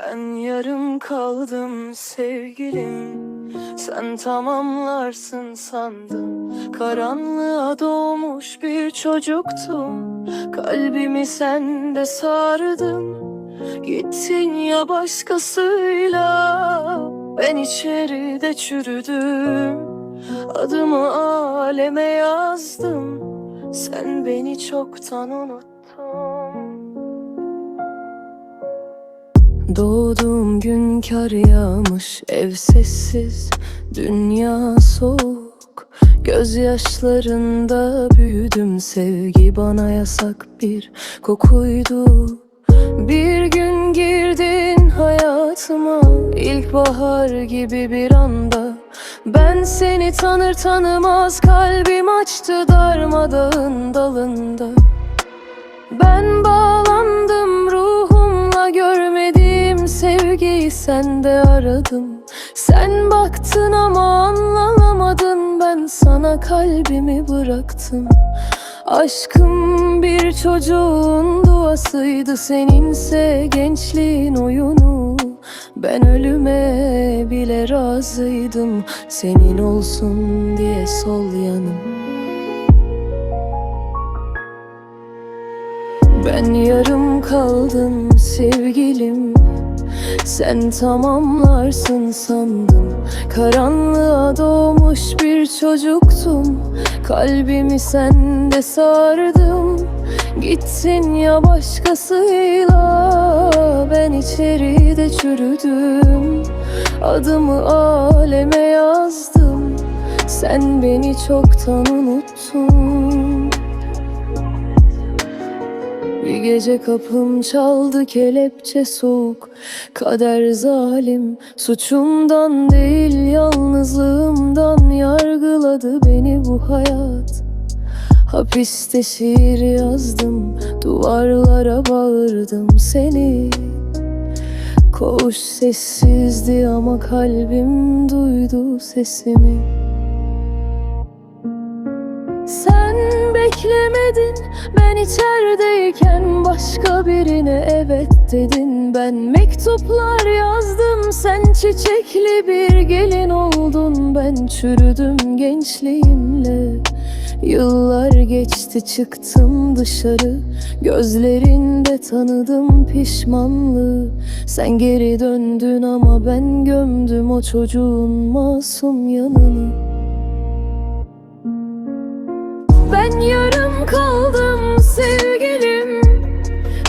Ben yarım kaldım sevgilim. Sen tamamlarsın sandım. Karanlığa doğmuş bir çocuktum. Kalbimi sende sardım Gittin ya başkasıyla. Ben içeride çürüdüm. Adımı aleme yazdım. Sen beni çoktan unuttun Doğduğum gün kar yağmış ev sessiz Dünya soğuk. Gözyaşlarında büyüdüm sevgi bana yasak bir kokuydu. Bir gün girdin hayatıma ilkbahar gibi bir anda. Ben seni tanır tanımaz kalbim açtı darmadağın dalında. Ben bağlandım sevgiyi sende aradım Sen baktın ama anlamadın ben sana kalbimi bıraktım. Aşkım bir çocuğun duasıydı. Seninse gençliğin oyunu. Ben ölüme bile razıydım. Senin olsun diye sol yanım. Ben yarım kaldım sevgilim Sen tamamlarsın sandım. Karanlığa doğmuş bir çocuktum. Kalbimi sende sardım Gittin ya başkasıyla. Ben içeride çürüdüm. Adımı aleme yazdım. Sen beni çoktan unuttun gece kapım çaldı kelepçe soğuk. Kader zalim suçumdan değil yalnızlığımdan Yargıladı beni bu hayat. Hapiste şiir yazdım Duvarlara bağırdım seni. Koğuş sessizdi ama kalbim duydu sesimi. Sen beklemedin. Ben içerideyken başka birine evet dedin. Ben mektuplar yazdım sen çiçekli bir gelin oldun. Ben çürüdüm gençliğimle. Yıllar geçti çıktım dışarı. Gözlerinde tanıdım pişmanlığı. Sen geri döndün ama ben gömdüm o çocuğun masum yanını ben yarım kaldım sevgilim.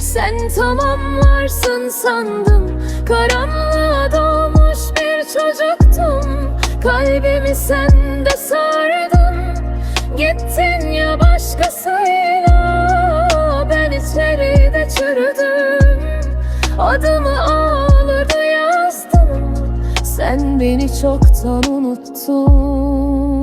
Sen tamamlarsın sandım Karanlığa doğmuş bir çocuktum. Kalbimi sende sardım Gittin ya başkasıyla. Ben içeride çürüdüm. Adımı ağlardı yazdım Sen beni çoktan unuttun